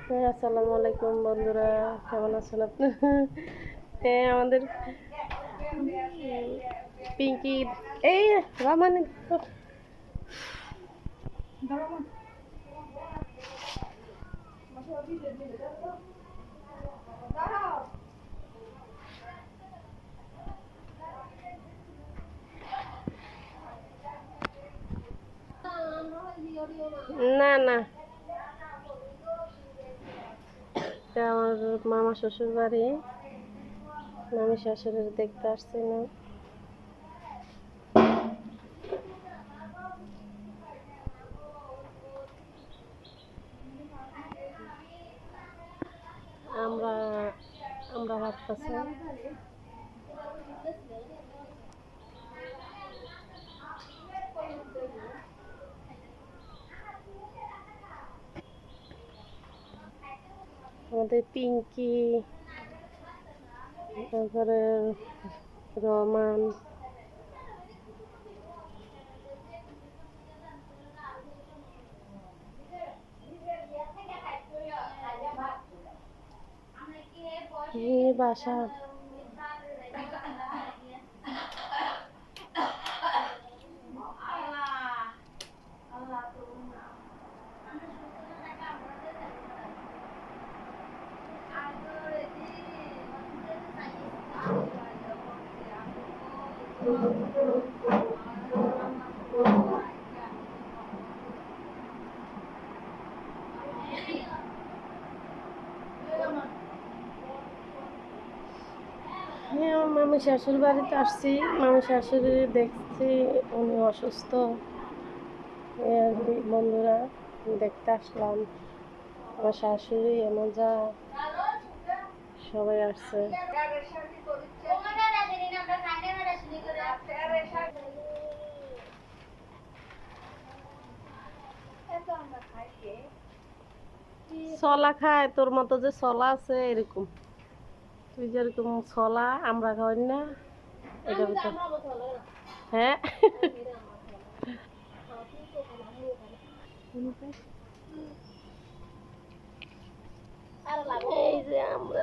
হ্যাঁ, আসসালামু আলাইকুম বন্ধুরা। কেমন আছেন আপনি? হ্যাঁ আমাদের পিঙ্কি এই রামান না না। এটা আমার মামা শ্বশুর বাড়ি। মামি শ্বশুরের দেখতে আসছি না। আমরা আমরা ভাবতেছি আমাদের পিঙ্কি তারপরে রহমান বাসা। হ্যাঁ মামি শাশুড়ি বাড়িতে আসছি। মামি শাশুড়ি দেখছি, উনি অসুস্থ। বন্ধুরা, দেখতে আসলাম। আমার শাশুড়ি এমন যা, সবাই আসছে। ছলা খায়, তোর মতো যে ছলা আছে এরকম। তুই যেরকম ছলা, আমরা খাওয়াই না এটা হ্যাঁ। এই যে আমরা।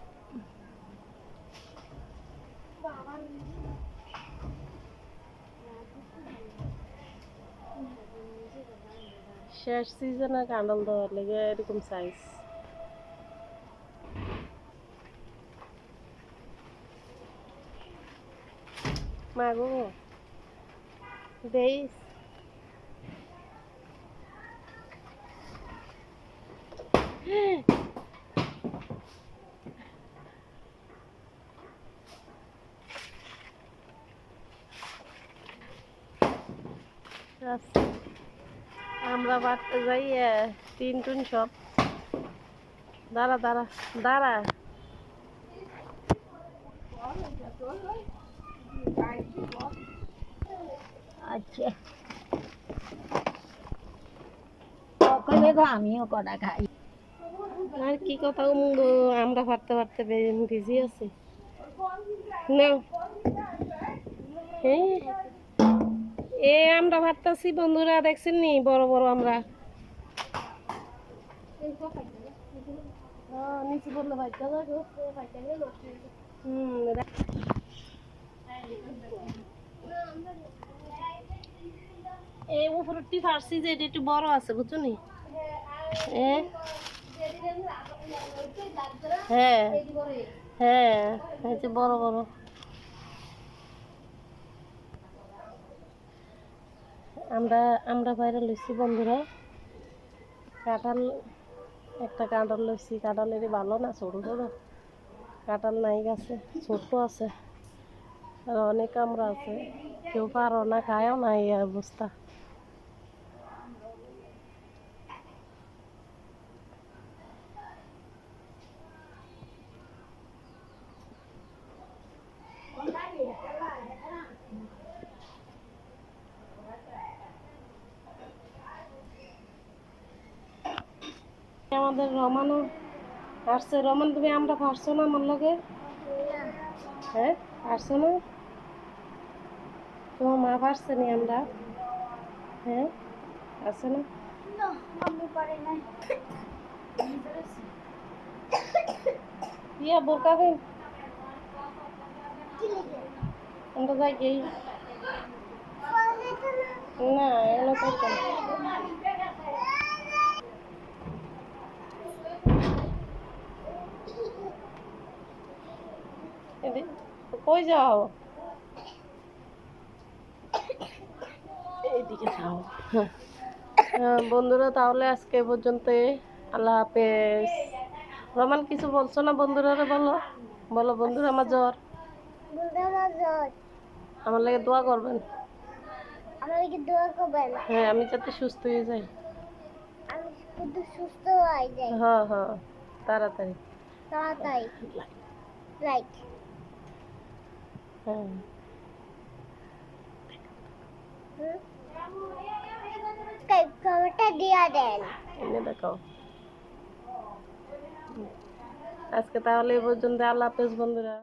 শেষ সিজনে কাঁডল দেওয়ার লেগে এরকম সাইজ মাগো দেইস আচ্ছা। আমরা বাড়তে যাই তিন টুন সব। দাঁড়া দাঁড়া দাঁড়া। আচ্ছা। সকলে তো আমিও কটা খাই। আর কি কথা আমরা পারতে পারতে বিজি আছি। না হ্যাঁ। এ আমরা ভাবতেছি, বন্ধুরা, দেখছেন নি? বড় বড় আমরা। নিচে ভাইটা এই ফার্সি যে, এটা একটু আছে, বুঝছ হ্যাঁ হ্যাঁ বড় বড়। আমরা আমরা বাইরে লইছি বন্ধুরা। কাঁঠাল, একটা কাঁঠাল লইছি। কাঁঠালেরই ভালো না, ছোটো ছোটো। কাঁঠাল নাই গাছে ছোট্ট আছে। আর অনেক আমরা আছে। কেউ পারো না, খায়ও না এই অবস্থা। আমাদের রমানও আসছে। রমান তুমি আমরা পারছ না আমার লগে? হ্যাঁ পারছ না? তোমার মা পারছে নি আমরা? হ্যাঁ আছে না? ইয়া বোরকা কই? আমরা যাই না এগুলো না এদি- কই যাও? এইদিকে যাও। হ্যাঁ। হ্যাঁ, বন্ধুরা তাহলে আজকে এ পর্যন্ত আল্লাহ হাফেজ। রমান কিছু বলছো না বন্ধুরা বলো? বলো বন্ধুরা আমার জ্বর। আমার লাগে দোয়া করবেন। আমাকে দোয়া করবেন। হ্যাঁ আমি যাতে সুস্থ হয়ে যাই। আমি শুধু সুস্থ হয়ে যাই। হ্যাঁ হ্যাঁ। তাড়াতাড়ি। তাড়াতাড়ি। লাইক হ্যাঁ। আজকে তাহলে এই পর্যন্ত আল্লাহ হাফেজ বন্ধুরা।